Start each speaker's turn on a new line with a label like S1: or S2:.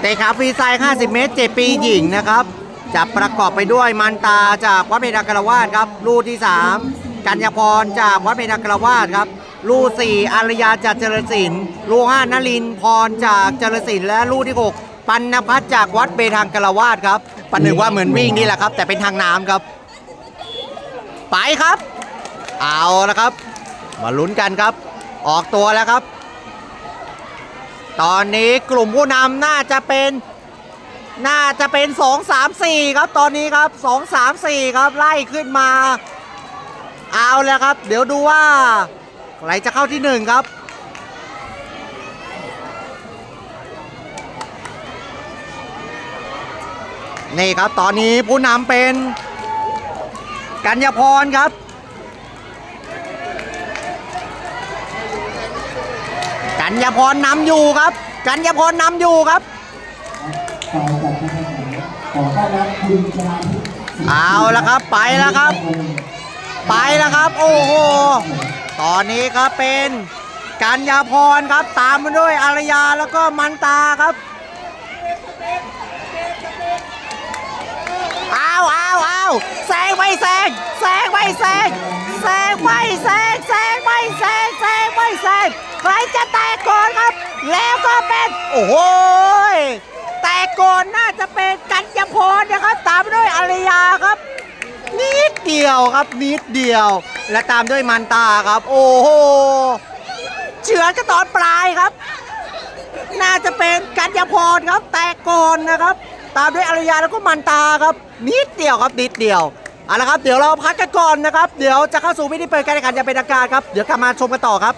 S1: เตะขาฟรีไซด์50 เมตร 7 ปีหญิงนะครับ จะประกอบไปด้วยมันตาจากวัดเมดากรวาสครับลูกที่ 3 กัญญาพรจากวัดเมดากรวาสครับ ลูก4อารยาจากเจริญศิลป์ลูก5นลินพรจากเจริญศิลป์และลูกที่ 6 ปัณพัฒน์จากวัดเบทางกรวาสครับปันหนึ่งว่าเหมือนวิ่งนี่แหละครับ แต่เป็นทางน้ำครับ ไปครับ เอาละครับ มาลุ้นกันครับ ออกตัวแล้วครับ ตอนนี้กลุ่มผู้นำน่าจะเป็น น่าจะเป็น 2 3 4 ครับตอนนี้ครับ 2 3 4 ครับไล่ขึ้นมา เอาแล้วครับ เดี๋ยวดูว่าใครจะเข้าที่ 1 ครับนี่ครับตอนนี้ผู้นำเป็นกัญญพรครับ กัญญาพรนำอยู่ครับ กัญญาพรนำอยู่ครับเอาละครับไปแล้วครับ ไปแล้วครับ โอ้โหตอนนี้ครับเป็นกัญญาพรครับ ตามมาด้วยอารยาแล้วก็มันตาครับเอาเอาเอาแซงไม่แซงแซงไม่แซงแซงไม่แซงแซงไม่แซงแซงไม่แซงใครจะต เป็นโอ้โหแตกก่อนน่าจะเป็นกัญญาพรนะครับ ตามด้วยอารยาครับ นิดเดียวครับนิดเดียว และตามด้วยมันตาครับ โอ้โหเฉือนก็ตอนปลายครับ น่าจะเป็นกัญญาพรครับ แตกก่อนนะครับ ตามด้วยอารยาแล้วก็มันตาครับ นิดเดียวครับนิดเดียวเอาละครับ เดี๋ยวเราพักกันก่อนนะครับ เดี๋ยวจะเข้าสู่วิธีเปิดการแข่งขันจะเป็นทางการครับ เดี๋ยวกลับมาชมกันต่อครับ